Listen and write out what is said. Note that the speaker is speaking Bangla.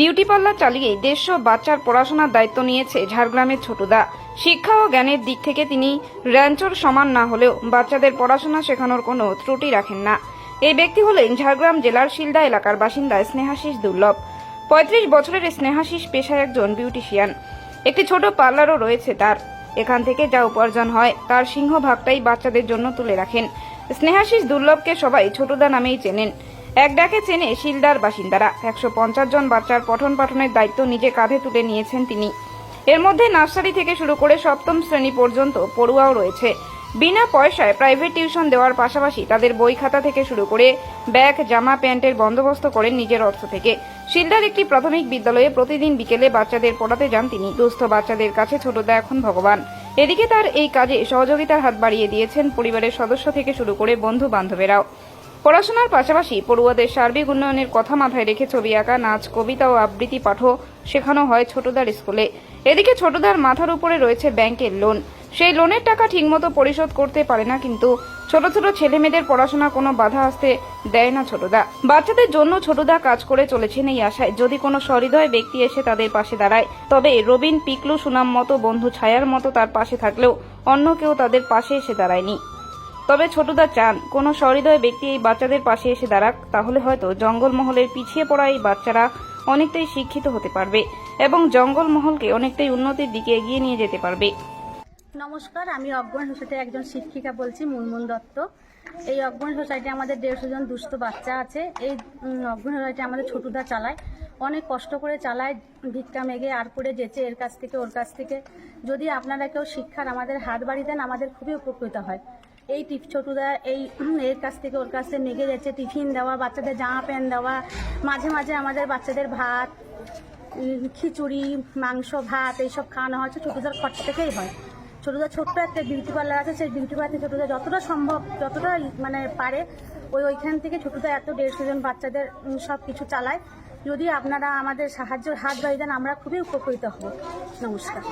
বিউটি পার্লার চালিয়ে দেড়শো বাচ্চার পড়াশোনার দায়িত্ব নিয়েছে ঝাড়গ্রামের ছোটদা। শিক্ষা ও জ্ঞানের দিক থেকে তিনি র্যাঞ্চোর সমান না হলেও বাচ্চাদের পড়াশোনা শেখানোর কোনো ত্রুটি রাখেন না। এই ব্যক্তি হলেন ঝাড়গ্রাম জেলার শিলদা এলাকার বাসিন্দা স্নেহাশিস দুর্লভ। পঁয়ত্রিশ বছরের স্নেহাশিস পেশায় একজন বিউটিশিয়ান। একটি ছোট পার্লারও রয়েছে তার। এখান থেকে যা উপার্জন হয়, তার সিংহভাগটাই বাচ্চাদের জন্য তুলে রাখেন। স্নেহাশিস দুর্লভকে সবাই ছোটদা নামেই চেনেন। এক ডাকে চেনে শিলদার বাসিন্দারা। একশো পঞ্চাশ জন বাচ্চার পঠন পাঠনের দায়িত্ব নিজে কাঁধে তুলে নিয়েছেন তিনি। এর মধ্যে নার্সারি থেকে শুরু করে সপ্তম শ্রেণি পর্যন্ত পড়ুয়াও রয়েছে। বিনা পয়সায় প্রাইভেট টিউশন দেওয়ার পাশাপাশি তাদের বই খাতা থেকে শুরু করে ব্যাগ, জামা, প্যান্টের বন্দোবস্ত করেন নিজের অর্থ থেকে। শিলদার একটি প্রাথমিক বিদ্যালয়ে প্রতিদিন বিকেলে বাচ্চাদের পড়াতে যান তিনি। দুস্থ বাচ্চাদের কাছে ছোটদা এখন ভগবান। এদিকে তার এই কাজে সহযোগিতার হাত বাড়িয়ে দিয়েছেন পরিবারের সদস্য থেকে শুরু করে বন্ধু বান্ধবেরাও পড়াশোনার পাশাপাশি পড়ুয়াদের সার্বিক উন্নয়নের কথা মাথায় রেখে ছবি আঁকা, নাচ, কবিতা ও আবৃত্তি পাঠও শেখানো হয় ছোটদার স্কুলে। এদিকে ছোটদার মাথার উপরে রয়েছে ব্যাংকের লোন। সেই লোনের টাকা ঠিকমতো পরিশোধ করতে পারে না, কিন্তু ছোট ছোট ছেলে মেয়েদের পড়াশোনা কোনো বাধা আসতে দেয় না ছোটদা। বাচ্চাদের জন্য ছোটদা কাজ করে চলেছেন এই আশায়। যদি কোনো সহৃদয় ব্যক্তি এসে তাদের পাশে দাঁড়ায়, তবে রবিন, পিকলু, সুনাম মতো বন্ধু ছায়ার মতো তার পাশে থাকলেও অন্য কেউ তাদের পাশে এসে দাঁড়ায়নি। তবে ছোটদা চান, কোনো সহৃদয় ব্যক্তি এই বাচ্চাদের পাশে এসে দাঁড়াক, তাহলে হয়তো জঙ্গলমহলের পিছিয়ে পড়া এই বাচ্চারা অনেকটাই শিক্ষিত হতে পারবে এবং জঙ্গলমহলকে অনেকটাই উন্নতির দিকে এগিয়ে নিয়ে যেতে পারবে। নমস্কার, আমি অজ্ঞান সোসাইটির একজন শিক্ষিকা বলছি, মুনমুন দত্ত। এই অজ্ঞান সোসাইটি আমাদের দেড়শো জন দুস্থ বাচ্চা আছে। এই অজ্ঞান সোসাইটি আমাদের ছোটদা চালায়। অনেক কষ্ট করে চালায়, ভিক্ষা মেঘে আর করে যেচে এর কাছ থেকে, ওর কাছ থেকে। যদি আপনারা কেউ শিক্ষার আমাদের হাত বাড়ি দেন আমাদের খুবই উপকৃত হয়। এই টিপ ছোটদা এই এর কাছ থেকে ওর কাছ মেঘে যাচ্ছে টিফিন দেওয়া, বাচ্চাদের জামা প্যান্ট দেওয়া, মাঝে মাঝে আমাদের বাচ্চাদের ভাত খিচুড়ি, মাংস, ভাত এইসব খাওয়ানো হচ্ছে ছোটদার খরচা থেকেই হয়। ছোটদা ছোট্ট একটা বিউটি পার্লার আছে, সেই বিউটি পার্লার ছোটদা যতটা সম্ভব, যতটা মানে পারে, ওই ওইখান থেকে ছোটদা এত দেড়শো জন বাচ্চাদের সব কিছু চালায়। যদি আপনারা আমাদের সাহায্যের হাত বাড়িয়ে দেন, আমরা খুবই উপকৃত হব। নমস্কার।